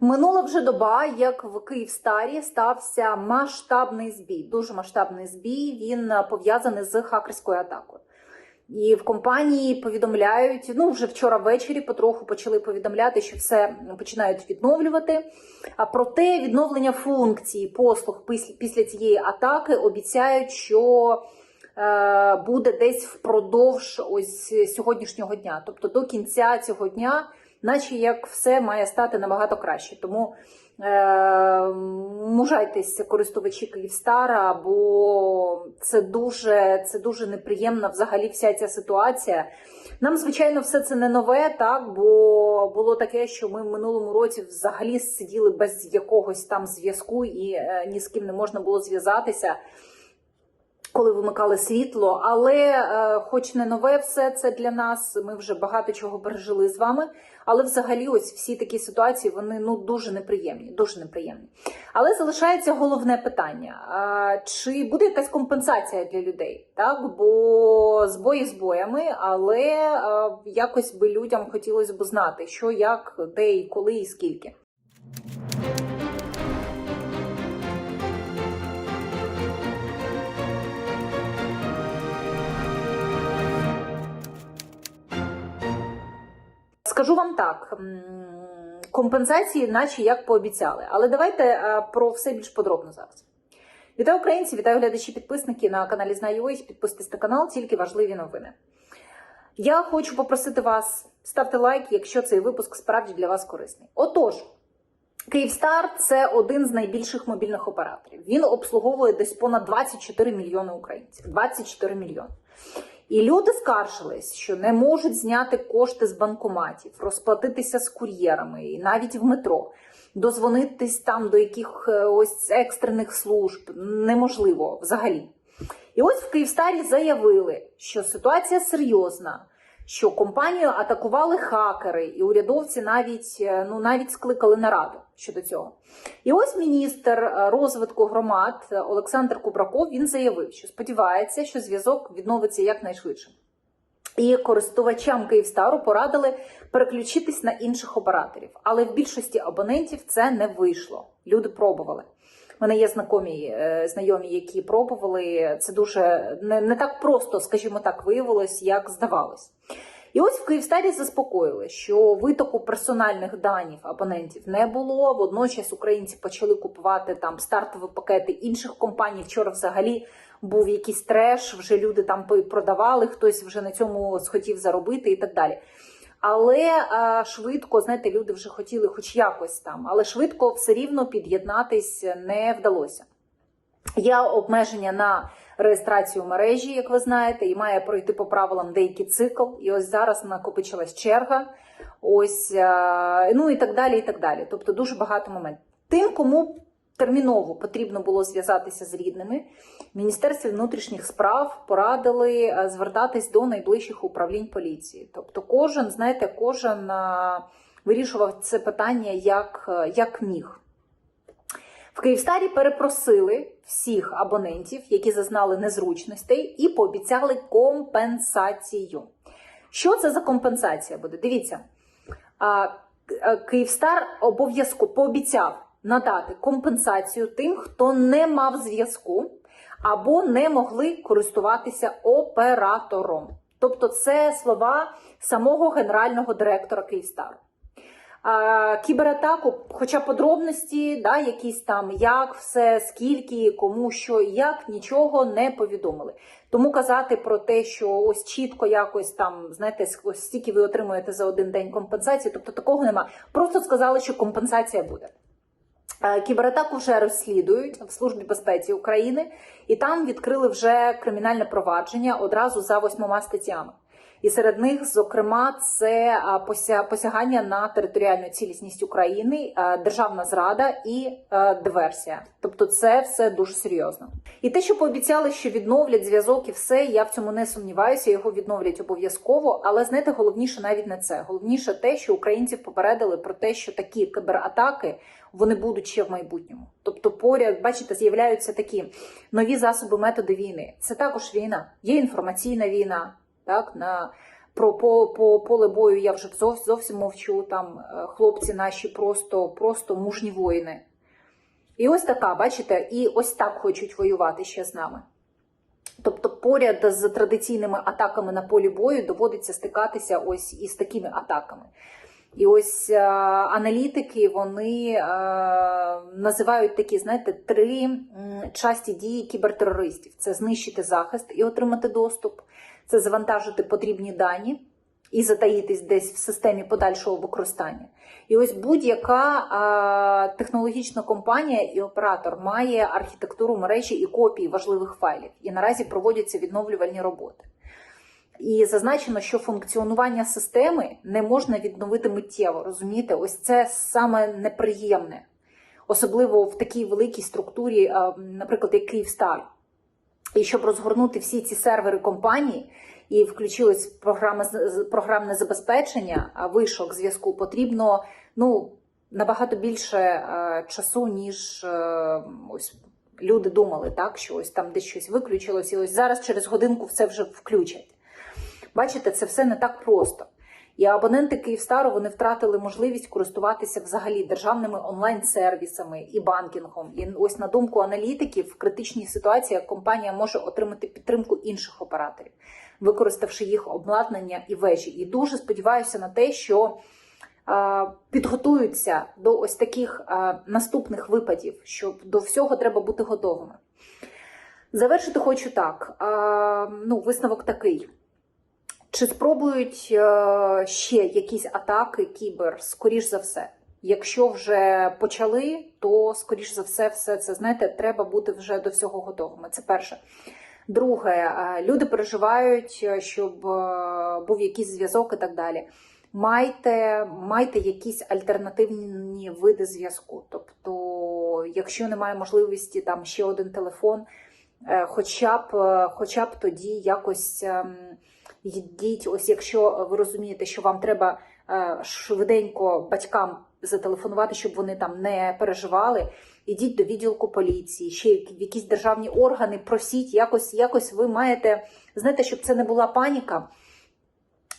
Минула вже доба, як в Київстарі стався масштабний збій, дуже масштабний збій. Він пов'язаний з хакерською атакою. І в компанії повідомляють, ну вже вчора ввечері потроху почали повідомляти, що все починають відновлювати. А проте відновлення функцій послуг після цієї атаки обіцяють, що е, буде десь впродовж ось сьогоднішнього дня, тобто до кінця цього дня наче як все має стати набагато краще. Тому е, мужайтесь, користувачі Київстара, бо це дуже, це дуже неприємна взагалі вся ця ситуація. Нам, звичайно, все це не нове, так бо було таке, що ми в минулому році взагалі сиділи без якогось там зв'язку і е, ні з ким не можна було зв'язатися коли вимикали світло. Але, е, хоч не нове все це для нас, ми вже багато чого пережили з вами. Але взагалі, ось всі такі ситуації вони ну дуже неприємні, дуже неприємні. Але залишається головне питання: чи буде якась компенсація для людей? Так, бо збої збоями, але якось би людям хотілося б знати, що, як, де і коли, і скільки. Скажу вам так. Компенсації, наче як пообіцяли. Але давайте е, про все більш подробно зараз. Вітаю українці, вітаю глядачі, підписники на каналі Знаю.ua. Підписуйтесь на канал, тільки важливі новини. Я хочу попросити вас ставте лайк, якщо цей випуск справді для вас корисний. Отож, Київстар це один з найбільших мобільних операторів. Він обслуговує десь понад 24 мільйони українців. 24 мільйони. І люди скаржились, що не можуть зняти кошти з банкоматів, розплатитися з кур'єрами, і навіть в метро, дозвонитись там до яких е, екстрених служб неможливо взагалі. І ось в Київстарі заявили, що ситуація серйозна, що компанію атакували хакери, і урядовці навіть е, ну навіть скликали нараду щодо цього. І ось міністр е, розвитку громад Олександр Кубраков він заявив, що сподівається, що зв'язок відновиться якнайшвидше. І користувачам Київстару порадили переключитись на інших операторів, але в більшості абонентів це не вийшло. Люди пробували. У мене є знайомі, е, знайомі, які пробували. Це дуже не, не так просто, скажімо так, виявилось, як здавалось. І ось в Київстарі заспокоїли, що витоку персональних даних абонентів не було. Водночас українці почали купувати там стартові пакети інших компаній. Вчора взагалі був якийсь треш, вже люди там продавали, хтось вже на цьому схотів заробити і так далі. Але а, швидко, знаєте, люди вже хотіли хоч якось там, але швидко все рівно під'єднатись не вдалося. Є обмеження на реєстрацію мережі, як ви знаєте, і має пройти по правилам деякий цикл. І ось зараз накопичилась черга, ось ну і так далі. і так далі. Тобто дуже багато моментів. Тим, кому терміново потрібно було зв'язатися з рідними, Міністерстві внутрішніх справ порадили е, звертатись до найближчих управлінь поліції. Тобто, кожен, знаєте, кожен е, вирішував це питання як, е, як міг. В Київстарі перепросили всіх абонентів, які зазнали незручностей, і пообіцяли компенсацію. Що це за компенсація буде? Дивіться, а, Київстар обов'язково пообіцяв надати компенсацію тим, хто не мав зв'язку або не могли користуватися оператором. Тобто, це слова самого генерального директора Київстару. Кібератаку, хоча подробності, да, якісь там, як все, скільки, кому що і як, нічого не повідомили. Тому казати про те, що ось чітко якось там, знаєте, ось стільки ви отримуєте за один день компенсації, тобто такого нема. Просто сказали, що компенсація буде. Е, Кібератаку вже розслідують в Службі безпеці України, і там відкрили вже кримінальне провадження одразу за восьмома статтями. І серед них, зокрема, це пося- посягання на територіальну цілісність України, державна зрада і диверсія. Тобто, це все дуже серйозно. І те, що пообіцяли, що відновлять зв'язок і все, я в цьому не сумніваюся. Його відновлять обов'язково. Але знаєте, головніше навіть не це. Головніше те, що українців попередили про те, що такі кібератаки вони будуть ще в майбутньому. Тобто, поряд, бачите, з'являються такі нові засоби методи війни. Це також війна. Є інформаційна війна, так на Про по, по поле бою я вже зовсім, мовчу. Там е, хлопці наші просто, просто мужні воїни. І ось така, бачите, і ось так хочуть воювати ще з нами. Тобто, поряд з традиційними атаками на полі бою доводиться стикатися ось із такими атаками. І ось е, аналітики вони е, називають такі, знаєте, три часті дії кібертерористів: це знищити захист і отримати доступ, це завантажити потрібні дані і затаїтись десь в системі подальшого використання. І ось будь-яка технологічна компанія і оператор має архітектуру мережі і копії важливих файлів. І наразі проводяться відновлювальні роботи. І зазначено, що функціонування системи не можна відновити миттєво. Розумієте, ось це саме неприємне, особливо в такій великій структурі, наприклад, як Київстар. І щоб розгорнути всі ці сервери компанії і включилось програми з- програмне забезпечення а, вишок зв'язку, потрібно ну набагато більше е, часу, ніж е, ось люди думали, так що ось там десь щось виключилось, і ось зараз через годинку все вже включать. Бачите, це все не так просто. І абоненти Київстару вони втратили можливість користуватися взагалі державними онлайн-сервісами і банкінгом. І ось на думку аналітиків, в критичній ситуації компанія може отримати підтримку інших операторів, використавши їх обладнання і вежі. І дуже сподіваюся на те, що підготуються до ось таких наступних випадів, що до всього треба бути готовими. Завершити хочу так. Ну, висновок такий. Чи спробують е, ще якісь атаки кібер? Скоріш за все. Якщо вже почали, то скоріш за все, все це знаєте, треба бути вже до всього готовими. Це перше. Друге, е, люди переживають, е, щоб був якийсь зв'язок і так далі. Майте, майте якісь альтернативні види зв'язку. Тобто, якщо немає можливості там ще один телефон, хоча б, хоча б тоді якось. Йдіть, ось якщо ви розумієте, що вам треба е, швиденько батькам зателефонувати, щоб вони там не переживали. Ідіть до відділку поліції, ще в якісь державні органи, просіть, якось, якось ви маєте, знаєте, щоб це не була паніка.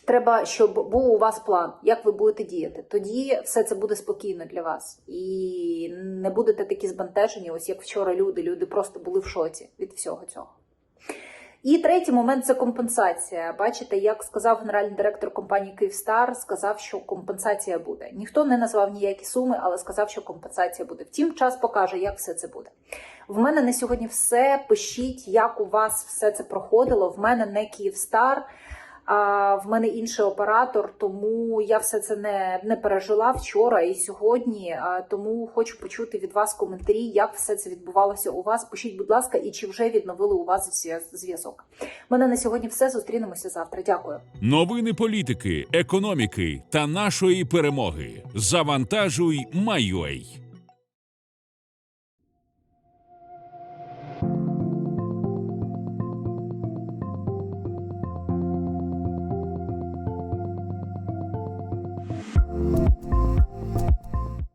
Треба, щоб був у вас план, як ви будете діяти. Тоді все це буде спокійно для вас. І не будете такі збентежені, ось як вчора люди. Люди просто були в шоці від всього цього. І третій момент це компенсація. Бачите, як сказав генеральний директор компанії Київстар, сказав, що компенсація буде. Ніхто не назвав ніякі суми, але сказав, що компенсація буде. Втім, час покаже, як все це буде. В мене на сьогодні все. Пишіть, як у вас все це проходило. В мене не Київстар. А в мене інший оператор, тому я все це не, не пережила вчора і сьогодні. Тому хочу почути від вас коментарі, як все це відбувалося у вас. Пишіть, будь ласка, і чи вже відновили у вас зв'язок. Мене на сьогодні все. Зустрінемося завтра. Дякую. Новини політики, економіки та нашої перемоги. Завантажуй, Майой.